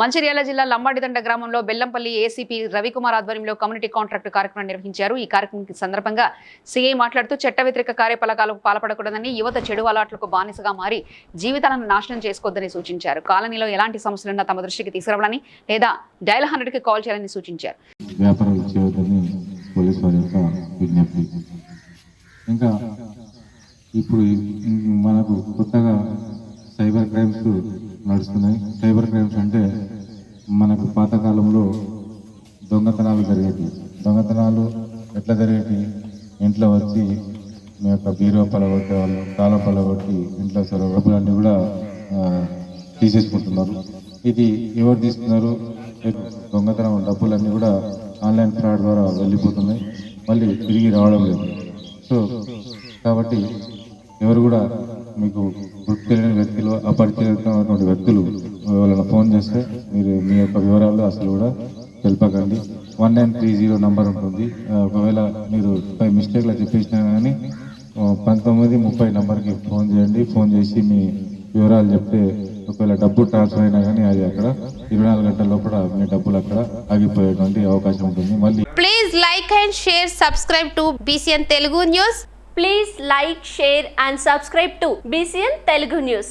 మంచిర్యాల జిల్లా లంబాడిదండ గ్రామంలో బెల్లంపల్లి ఏసీపీ రవికుమార్ ఆధ్వర్యంలో కమ్యూనిటీ కాంట్రాక్ట్ కార్యక్రమం నిర్వహించారు. ఈ కార్యక్రమం సందర్భంగా సీఐ మాట్లాడుతూ చట్ట వ్యతిరేక కార్యకలాపాలకు పాల్పడకూడదని యువత చెడు అలవాట్లకు బానిసగా మారి జీవితాలను నాశనం చేసుకోవద్దని సూచించారు. కాలనీలో ఎలాంటి సమస్యలున్నా తమ దృష్టికి తీసుకురావాలని లేదా డైల్ హండ్రెడ్కి కాల్ చేయాలని సూచించారు. ఇంకా ఇప్పుడు మనకు కొత్తగా సైబర్ క్రైమ్స్ నడుస్తున్నాయి. సైబర్ క్రైమ్స్ అంటే దొంగతనాలు జరిగేవి దొంగతనాలు ఎట్లా జరిగేవి ఇంట్లో వచ్చి మీ యొక్క బీరో పలగొట్టే వాళ్ళు తాళం పలగొట్టి ఇంట్లో సరే డబ్బులన్నీ కూడా తీసేసుకుంటున్నారు. ఇది ఎవరు తీసుకున్నారు? దొంగతనం డబ్బులన్నీ కూడా ఆన్లైన్ ఫ్రాడ్ ద్వారా వెళ్ళిపోతున్నాయి. మళ్ళీ తిరిగి రావడం లేదు. సో కాబట్టి ఎవరు కూడా మీకు గుర్తు తెలియని వ్యక్తులు అపరిచితమైనటువంటి వ్యక్తులు ఎవరైనా ఫోన్ చేస్తే మీరు మీ యొక్క వివరాలు అసలు కూడా తెలిపకండి. One nine three zero number ఉంటుంది. ఒకవేళ మీరు బై మిస్టేక్లో చెప్పేసినా కానీ పంతొమ్మిది ముప్పై నంబర్కి ఫోన్ చేయండి. ఫోన్ చేసి మీ వివరాలు చెప్తే ఒకవేళ డబ్బు ట్రాన్స్ఫర్ అయినా కానీ అది అక్కడ ఇరవై నాలుగు గంటల లోపల మీ డబ్బులు అక్కడ ఆగిపోయేటువంటి అవకాశం ఉంటుంది. మళ్ళీ please like and share subscribe to B C N Telugu news please like share and subscribe to B C N Telugu news